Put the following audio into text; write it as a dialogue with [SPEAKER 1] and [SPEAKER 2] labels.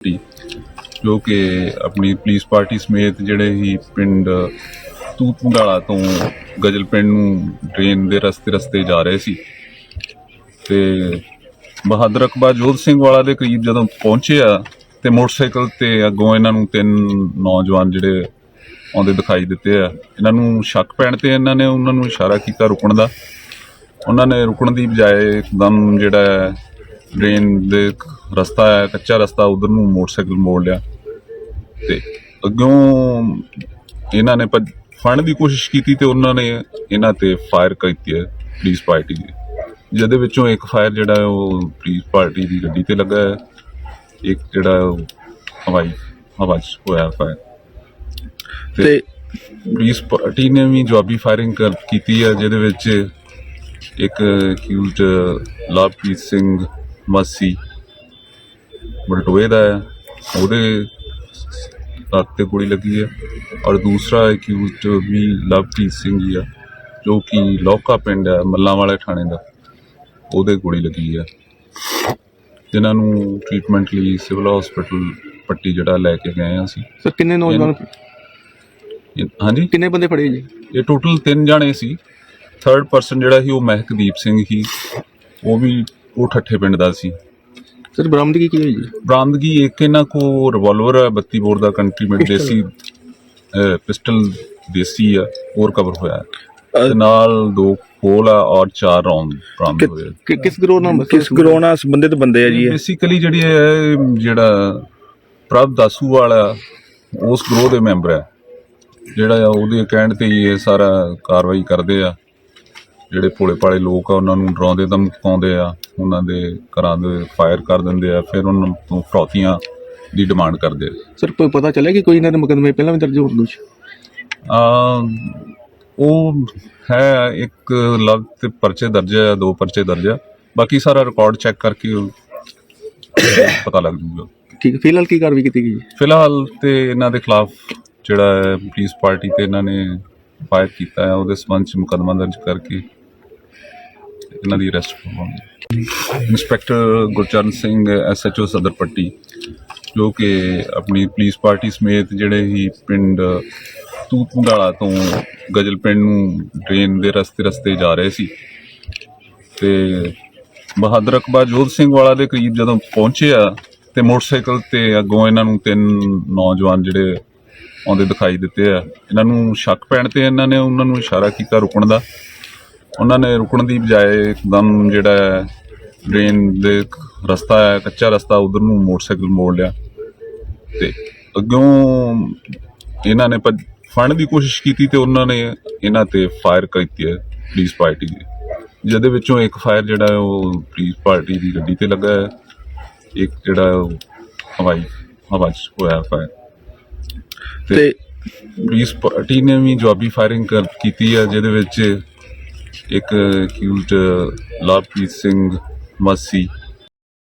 [SPEAKER 1] Party ਜੋ ਕਿ ਆਪਣੀ ਪੁਲਿਸ ਪਾਰਟੀ ਸਮੇਤ ਜਿਹੜੇ ਹੀ ਪਿੰਡ ਤੂਤਮਗਾਲਾ ਤੋਂ ਗਜਲ ਪਿੰਡ ਨੂੰ ਟ੍ਰੇਨ ਦੇ ਰਸਤੇ ਰਸਤੇ ਜਾ ਰਹੇ ਸੀ। ਤੇ ਬਹਾਦਰ ਅਕਬਰ ਜੋਧ ਸਿੰਘ ਵਾਲਾ ਦੇ ਕਰੀਬ ਜਦੋਂ ਪਹੁੰਚੇ ਆ, ਤੇ ਮੋਟਰਸਾਈਕਲ ਤੇ ਅੱਗੋਂ ਇਹਨਾਂ ਨੂੰ ਤਿੰਨ ਨੌਜਵਾਨ ਜਿਹੜੇ ਆਉਂਦੇ ਦਿਖਾਈ ਦਿੱਤੇ ਆ। ਇਹਨਾਂ ਨੂੰ ਸ਼ੱਕ ਪੈਣ ਤੇ ਇਹਨਾਂ ਨੇ ਉਹਨਾਂ ਨੂੰ ਇਸ਼ਾਰਾ ਕੀਤਾ ਰੁਕਣ ਦਾ। ਉਹਨਾਂ ਨੇ ਰੁਕਣ ਦੀ ਬਜਾਏ ਇੱਕਦਮ ਜਿਹੜਾ ਹੈ ਡਰੇਨ ਦੇ ਰਸਤਾ ਹੈ ਕੱਚਾ ਰਸਤਾ ਉਧਰ ਨੂੰ ਮੋਟਰਸਾਈਕਲ ਮੋੜ ਲਿਆ। ਤੇ ਅੱਗੋਂ ਇਹਨਾਂ ਨੇ ਫੜਨ ਦੀ ਕੋਸ਼ਿਸ਼ ਕੀਤੀ ਤੇ ਉਹਨਾਂ ਨੇ ਇਹਨਾਂ ਤੇ ਫਾਇਰ ਕੀਤੀ ਹੈ ਪੁਲਿਸ ਪਾਰਟੀ ਦੀ। ਜਿਹਦੇ ਵਿੱਚੋਂ ਇੱਕ ਫਾਇਰ ਜਿਹੜਾ ਉਹ ਪੁਲਿਸ ਪਾਰਟੀ ਦੀ ਗੱਡੀ ਤੇ ਲੱਗਾ ਹੈ। ਇੱਕ ਜਿਹੜਾ ਹਵਾਈ ਹਵਾ 'ਚ ਹੋਇਆ ਫਾਇਰ
[SPEAKER 2] ਤੇ
[SPEAKER 1] ਪੁਲਿਸ ਪਾਰਟੀ ਨੇ ਵੀ ਜਵਾਬੀ ਫਾਇਰਿੰਗ ਕਰ ਕੀਤੀ ਹੈ ਜਿਹਦੇ ਵਿੱਚ ਇੱਕ ਅਕਿਊਜ਼ਡ ਲਵਪ੍ਰੀਤ ਸਿੰਘ ਮਸੀ ਬਲਟੋਏ ਦਾ ਹੈ ਉਹਦੇ ਲੱਤ ਤੇ ਗੋਲੀ ਲੱਗੀ ਹੈ। ਔਰ ਦੂਸਰਾ ਅਕਿਊਜ਼ਡ ਵੀ ਲਵਪ੍ਰੀਤ ਸਿੰਘ ਹੀ ਆ ਜੋ ਕਿ ਲੋਕਾ ਪਿੰਡ ਹੈ ਮੱਲਾਂ ਵਾਲੇ ਥਾਣੇ ਦਾ। ਉਹਦੇ ਗੋਲੀ ਲੱਗੀ ਹੈ। ਜਿਨ੍ਹਾਂ ਨੂੰ ਟ੍ਰੀਟਮੈਂਟ ਲਈ ਸਿਵਲ ਹਸਪੀਟਲ ਪੱਟੀ ਜਿਹੜਾ ਲੈ ਕੇ ਗਏ ਹਾਂ ਅਸੀਂ।
[SPEAKER 2] ਸਰ ਕਿੰਨੇ ਨੌਜਵਾਨ
[SPEAKER 1] ਹਾਂਜੀ?
[SPEAKER 2] ਕਿੰਨੇ ਬੰਦੇ ਫੜੇ ਜੀ?
[SPEAKER 1] ਇਹ ਟੋਟਲ ਤਿੰਨ ਜਾਣੇ ਸੀ। ਥਰਡ ਪਰਸਨ ਜਿਹੜਾ ਸੀ ਉਹ ਮਹਿਕਦੀਪ ਸਿੰਘ ਸੀ ਉਹ ਵੀ ਉਹ ਠੱਠੇ ਪਿੰਡ ਦਾ ਸੀ।
[SPEAKER 2] ਸਰ ਬਰਾਮਦਗੀ ਕੀ ਹੋਈ ਜੀ?
[SPEAKER 1] ਬਰਾਮਦਗੀ ਇੱਕ ਇਹਨਾਂ ਕੋ ਰਿਵਾਲਵਰ ਹੈ 32 ਬੋਰ ਦਾ ਕੰਟਰੀਮੈਂਟ ਦੇਸੀ ਪਿਸਟਲ ਦੇਸੀ ਆ ਹੋਰ ਕਵਰ ਹੋਇਆ ਹੈ। ਤੇ ਨਾਲ ਦੋ ਖੋਲ ਆ ਔਰ ਚਾਰ ਰੌਂਦ ਬਰਾਮਦ ਹੋਏ ਆ।
[SPEAKER 2] ਕਿ- ਕਿਸ ਗਰੋਹ ਨਾਲ
[SPEAKER 3] ਕਿਸ ਗਰੋਹ ਨਾਲ ਸੰਬੰਧਿਤ ਬੰਦੇ ਆ ਜੀ ਇਹ?
[SPEAKER 1] ਬੇਸਿਕਲੀ ਜਿਹੜੀ ਹੈ ਜਿਹੜਾ ਪ੍ਰਭ ਦਾਸੂ ਵਾਲਾ ਉਸ ਗਰੋਹ ਦੇ ਮੈਂਬਰ ਹੈ ਜਿਹੜਾ ਆ ਉਹਦੇ ਕਹਿਣ ਤੇ ਹੀ ਇਹ ਸਾਰਾ ਕਾਰਵਾਈ ਕਰਦੇ ਆ। ਜਿਹੜੇ ਭੋਲੇ ਭਾਲੇ ਲੋਕ ਆ ਉਹਨਾਂ ਨੂੰ ਡਰਾਉਂਦੇ ਧਮਕਾਉਂਦੇ ਆ ਉਹਨਾਂ ਦੇ ਘਰਾਂ ਦੇ ਫਾਇਰ ਕਰ ਦਿੰਦੇ ਆ ਫਿਰ ਉਹਨਾਂ ਤੋਂ ਫਰੌਤੀਆਂ ਦੀ ਡਿਮਾਂਡ ਕਰਦੇ ਆ।
[SPEAKER 2] ਸਰ ਕੋਈ ਪਤਾ ਚੱਲਿਆ ਕਿ ਕੋਈ ਇਹਨਾਂ ਦੇ ਮੁਕੱਦਮੇ ਪਹਿਲਾਂ ਵੀ ਦਰਜ ਹੋ ਕੁਛ
[SPEAKER 1] ਆ ਉਹ ਹੈ ਇੱਕ ਲਗ ਤੇ ਪਰਚੇ ਦਰਜ ਆ ਦੋ ਪਰਚੇ ਦਰਜ ਆ। ਬਾਕੀ ਸਾਰਾ ਰਿਕਾਰਡ ਚੈੱਕ ਕਰਕੇ ਪਤਾ ਲੱਗ ਜੂਗਾ।
[SPEAKER 2] ਠੀਕ ਹੈ ਫਿਲਹਾਲ ਕੀ ਕਾਰਵਾਈ ਕੀਤੀ ਗਈ
[SPEAKER 1] ਫਿਲਹਾਲ ਤੇ ਇਹਨਾਂ ਦੇ ਖਿਲਾਫ ਜਿਹੜਾ ਪੁਲਿਸ ਪਾਰਟੀ ਤੇ ਇਹਨਾਂ ਨੇ ਫਾਇਰ ਕੀਤਾ ਹੈ ਉਹਦੇ ਸਬੰਧ ਚ ਮੁਕੱਦਮਾ ਦਰਜ ਕਰਕੇ ਇਹਨਾਂ ਦੀ ਅਰੈਸਟ ਕਰਵਾਉਣੀ ਇੰਸਪੈਕਟਰ ਗੁਰਚਰਨ ਸਿੰਘ ਐਸਐਚਓ ਸਦਰ ਪੱਟੀ ਜੋ ਕਿ ਆਪਣੀ ਪੁਲਿਸ ਪਾਰਟੀ ਸਮੇਤ ਜਿਹੜੇ ਹੀ ਪਿੰਡ ਤੂਤਮਗਾਲਾ ਤੋਂ ਗਜਲ ਪਿੰਡ ਨੂੰ ਟ੍ਰੇਨ ਦੇ ਰਸਤੇ ਰਸਤੇ ਜਾ ਰਹੇ ਸੀ। ਤੇ ਬਹਾਦਰ ਅਕਬਰ ਜੋਧ ਸਿੰਘ ਵਾਲਾ ਦੇ ਕਰੀਬ ਜਦੋਂ ਪਹੁੰਚੇ ਆ ਤੇ ਮੋਟਰਸਾਈਕਲ ਤੇ ਅੱਗੋਂ ਇਹਨਾਂ ਨੂੰ ਤਿੰਨ ਨੌਜਵਾਨ ਜਿਹੜੇ ਆਉਂਦੇ ਦਿਖਾਈ ਦਿੱਤੇ ਆ। ਇਹਨਾਂ ਨੂੰ ਸ਼ੱਕ ਪੈਣ ਤੇ ਇਹਨਾਂ ਨੇ ਉਹਨਾਂ ਨੂੰ ਇਸ਼ਾਰਾ ਕੀਤਾ ਰੁਕਣ ਦਾ। ਉਹਨਾਂ ਨੇ ਰੁਕਣ ਦੀ ਬਜਾਏ ਇੱਕਦਮ ਜਿਹੜਾ ਹੈ ਡਰੇਨ ਦੇ ਰਸਤਾ ਹੈ ਕੱਚਾ ਰਸਤਾ ਉਧਰ ਨੂੰ ਮੋਟਰਸਾਈਕਲ ਮੋੜ ਲਿਆ। ਤੇ ਅੱਗੋਂ ਇਹਨਾਂ ਨੇ ਫੜਨ ਦੀ ਕੋਸ਼ਿਸ਼ ਕੀਤੀ ਤੇ ਉਹਨਾਂ ਨੇ ਇਹਨਾਂ ਤੇ ਫਾਇਰ ਕੀਤੀ ਹੈ ਪੁਲਿਸ ਪਾਰਟੀ ਦੀ। ਜਿਹਦੇ ਵਿੱਚੋਂ ਇੱਕ ਫਾਇਰ ਜਿਹੜਾ ਉਹ ਪੁਲਿਸ ਪਾਰਟੀ ਦੀ ਗੱਡੀ ਤੇ ਲੱਗਾ ਹੈ। ਇੱਕ ਜਿਹੜਾ ਉਹ ਹਵਾਈ ਹਵਾ 'ਚ ਹੋਇਆ ਫਾਇਰ
[SPEAKER 2] ਤੇ
[SPEAKER 1] ਪੁਲਿਸ ਪਾਰਟੀ ਨੇ ਵੀ ਜਵਾਬੀ ਫਾਇਰਿੰਗ ਕਰ ਕੀਤੀ ਹੈ ਜਿਹਦੇ ਵਿੱਚ ਇੱਕ ਅਕਿਊਜ਼ਡ ਲਵਪ੍ਰੀਤ ਸਿੰਘ ਮਸੀ